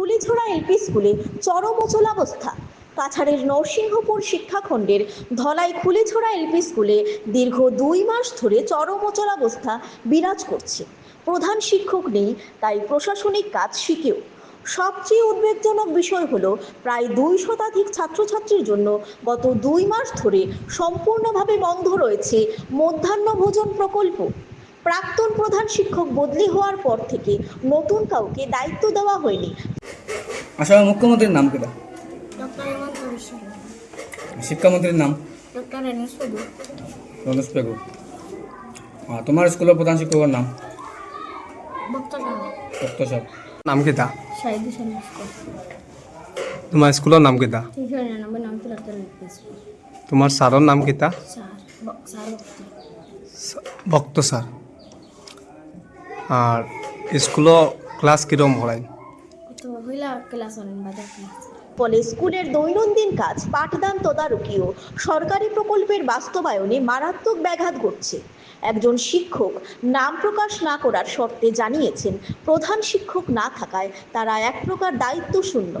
খুলিছড়া LP স্কুলে চরম অচলাবস্থা। কাছাড়ের নরসিংহপুর শিক্ষাখণ্ডের ধলাই খুলিছড়া এলপি স্কুলে দীর্ঘ দুই মাস ধরে চরম অচলাবস্থা বিরাজ করছে। প্রধান শিক্ষক নেই, তাই প্রশাসনিক কাজ শিখেও। সবচেয়ে উদ্বেগজনক বিষয় হলো প্রায় দুই শতাধিক ছাত্রছাত্রীর জন্য গত দুই মাস ধরে সম্পূর্ণভাবে বন্ধ রয়েছে মধ্যাহ্ন ভোজন প্রকল্প। প্রাক্তন প্রধান শিক্ষক বদলি হওয়ার পর থেকে নতুন কাউকে দায়িত্ব দেওয়া হয়নি। আসলে মুখ্যমন্ত্রীর নাম কেটা ডক্টর হেমন্ত বিশ্ব শিক্ষামন্ত্রীর নাম? রমেশ পেগু তোমার স্কুলের প্রধান শিক্ষকের নাম? ভক্ত সাহেব নাম লস্কর তোমাৰ স্কুলৰ নাম কিতা? তিনশো নিরানব্বই নাম তিরাত্তর লিখতেছি তোমাৰ ছাৰৰ নাম কিতা? স্যার ব- স্যার ভক্তি ভক্ত ছাৰ আর স্কুলও ক্লাস কিরম হয়? ফলে স্কুলের দৈনন্দিন কাজ পাঠদান তদারকিও সরকারি প্রকল্পের বাস্তবায়নে মারাত্মক ব্যাঘাত ঘটছে। একজন শিক্ষক নাম প্রকাশ না করার শর্তে জানিয়েছেন প্রধান শিক্ষক না থাকায় তারা এক প্রকার দায়িত্ব শূন্য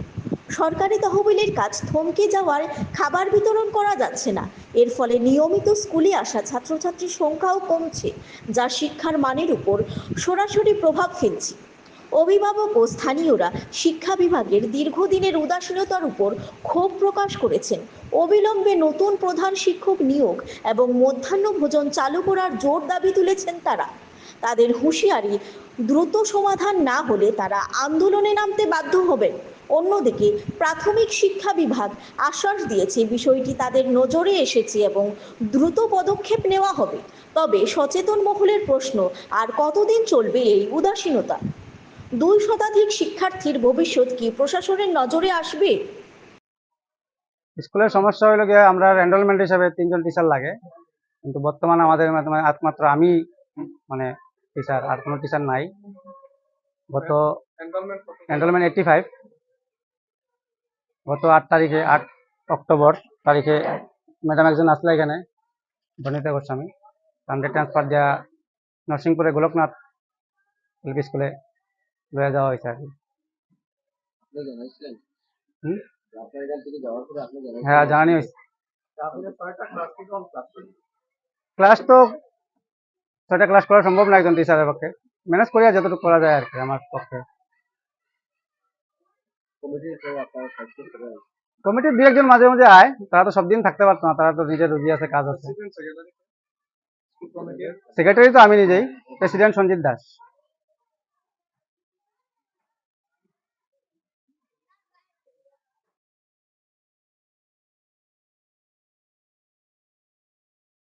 সরকারি তহবিলের কাজ থমকে যাওয়ার খাবার বিতরণ করা যাচ্ছে না। এর ফলে নিয়মিত স্কুলে আসা ছাত্রছাত্রীর সংখ্যাও কমছে, যা শিক্ষার মানের উপর সরাসরি প্রভাব ফেলছে। অভিভাবক ও স্থানীয়রা শিক্ষা বিভাগের দীর্ঘদিনের উদাসীনতার উপর ক্ষোভ প্রকাশ করেছেন। অবিলম্বে নতুন প্রধান শিক্ষক নিয়োগ এবং মধ্যাহ্ন ভোজন চালু করার জোর দাবি তুলেছেন তারা। তাদের হুঁশিয়ারি দ্রুত সমাধান না হলে তারা আন্দোলনে নামতে বাধ্য হবেন। অন্যদিকে প্রাথমিক শিক্ষা বিভাগ আশ্বাস দিয়েছে বিষয়টি তাদের নজরে এসেছে এবং দ্রুত পদক্ষেপ নেওয়া হবে। তবে সচেতন মহলের প্রশ্ন, আর কতদিন চলবে এই উদাসীনতা? দুই শতাধিক শিক্ষার্থীর ভবিষ্যৎ কি প্রশাসনের নজরে আসবে? স্কুলের সমস্যা হলো গিয়ে আমরা এনরোলমেন্ট হিসাবে তিনজন টিচার লাগে। কিন্তু বর্তমানে আমাদের একমাত্র আমি মানে টিচার আর কোনো টিচার নাই। গত এনরোলমেন্ট এইটটি ফাইভ গত আট তারিখে আট অক্টোবর তারিখে ম্যাডাম একজন আসলে এখানে বনিতা গোস্বামী। তাদের ট্রান্সফার দেওয়া নরসিংপুরে গোলকনাথ এলপি স্কুলে লয়ে যাওয়া হয়েছে আর কি। হ্যাঁ জানানি হয়েছে। ক্লাস তো ছয়টা ক্লাস করা সম্ভব না একজন টিচারের পক্ষে। ম্যানেজ করিয়া যতটুকু করা যায় আর কি আমার পক্ষে। কমিটির দু একজন মাঝে মাঝে আয় তারা তো সব দিন থাকতে পারতো না তারা তো নিজের রুজি আছে কাজ আছে। সেক্রেটারি তো আমি নিজেই প্রেসিডেন্ট সঞ্জিত দাস।